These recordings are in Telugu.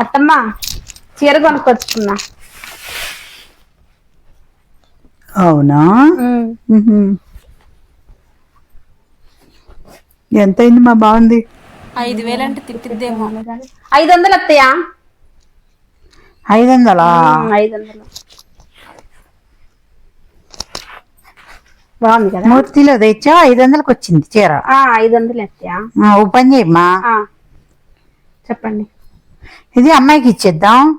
అత్తమ్మ చీర కొనుక్కొచ్చుకున్నా. అవునా? మ్హూ. ఎంత అయింది మా బాగుంది ఐదు వేలు అంటే తిట్టిద్దేమో. ఐదు వందలు అత్తయ్యా? ఐదు వందలా ఐదు వందలు బాగుంది కదా? మూర్తిలో తెచ్చా? ఐదు వందలకు వచ్చింది చీర. ఆ, ఐదు వందలు అత్తయ్యా. ఆ, ఓ పని చేయమ్మా. చెప్పండి. ఇది అమ్మాయికి ఇచ్చేద్దాం.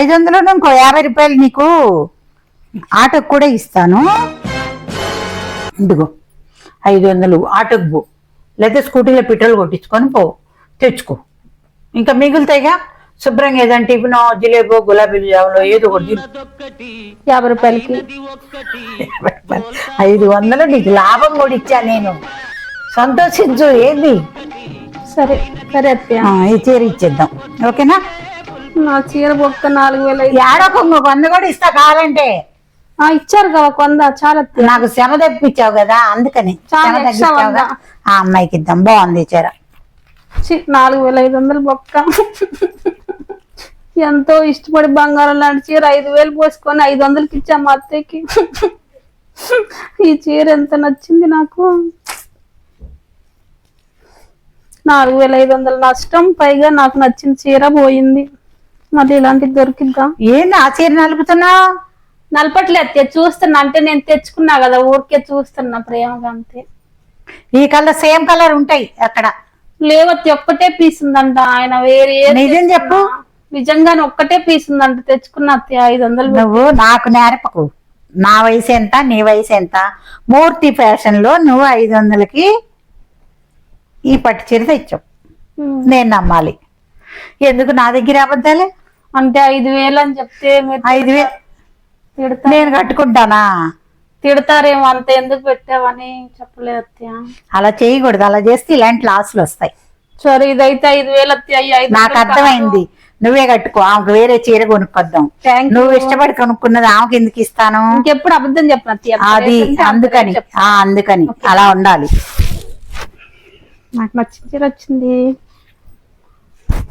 ఐదు వందలు ఇంకో యాభై రూపాయలు నీకు ఆటోకు కూడా ఇస్తాను. ఇదిగో ఐదు వందలు ఆటోకు పో. లేదా స్కూటీలో పెట్రోల్ కొట్టించుకొని పో. తెచ్చుకో. ఇంకా మిగులుతాయిగా? శుభ్రంగా ఏదంటే టిఫినో జిలేబో గులాబీ జాములో ఏదో ఒకటి యాభై రూపాయలకి? ఐదు వందలు నీకు లాభం కూడా ఇచ్చా నేను. సంతోషించు ఏంది? సరే. సరే అత్తయ్య ఈ చీర ఇచ్చేద్దాం. ఓకేనా? నా చీర బొక్క నాలుగు వేల ఐదు ఏడొక వంద కూడా ఇస్తా కావాలంటే ఆ, ఇచ్చారు కదా ఒక వంద చాలా అత్తయ్య నాకు శ్రమ తెప్పించావు కదా అందుకని. చాలా శ్రమ extra తగ్గించావు ఉందా? కదా, ఆ అమ్మాయికి ఇద్దాం. బాగుంది ఈ చీర. ఛీ, నాలుగు వేల ఐదు వందలు బొక్క. ఎంతో ఇష్టపడి బంగారం లాంటి చీర ఐదు వేలు పోసుకొని ఐదు వందలకి ఇచ్చా మా అత్తయ్యకి. ఈ చీర ఎంత నచ్చింది నాకు. నాలుగు వేల ఐదు వందల నష్టం పైగా నాకు నచ్చిన చీర పోయింది. మళ్ళీ ఇలాంటిది దొరికిద్దా? ఏంది ఆ చీర నలుపుతున్నావు నలపట్లే అత్తయ్య చూస్తున్నా. అంటే నేను తెచ్చుకున్నా కదా ఊరికే చూస్తున్నా ప్రేమగా అంతే. ఈ కలర్ సేమ్ కలర్ ఉంటాయి అక్కడ. లేవత్తి ఒక్కటే పీస్ ఉందంట. ఆయన వేరే ఏది నిజం తెచ్చుకున్నా. చెప్పు. నిజంగానే ఒక్కటే పీస్ ఉందంట. తెచ్చుకున్న అత్తయ్య ఐదు వందలు పెట్టి. నువ్వు నాకు నేర్పకు. నా వయసు ఎంత నీ వయసు ఎంత? మూర్తి ఫ్యాషన్లో నువ్వు ఐదు వందలకి ఈ పట్టు చీర తెచ్చావు ఉమ్. నేను నమ్మాలి. ఎందుకు నా దగ్గర అబద్ధాలే? అంటే ఐదు వేలు అని చెప్తే ఐదు వేలు తిడతా నేను కట్టుకుంటానా? తిడతారేమో అంత ఎందుకు పెట్టావని చెప్పలేదు అలా చేయకూడదు. అలా చేస్తే ఇలాంటి లాస్లు వస్తాయి. సరే ఇదైతే ఐదు వేలు ఐదు నాకు అర్థమైంది. నువ్వే కట్టుకో. ఆమెకు వేరే చీర కొనుక్కొద్దాం. నువ్వు ఇష్టపడి కొనుక్కున్నది ఆమెకి ఎందుకు ఇస్తాను? ఇంకెప్పుడు అబద్ధం చెప్పను అది అందుకని. అందుకని. అలా ఉండాలి. నాకు నచ్చిన చీర వచ్చింది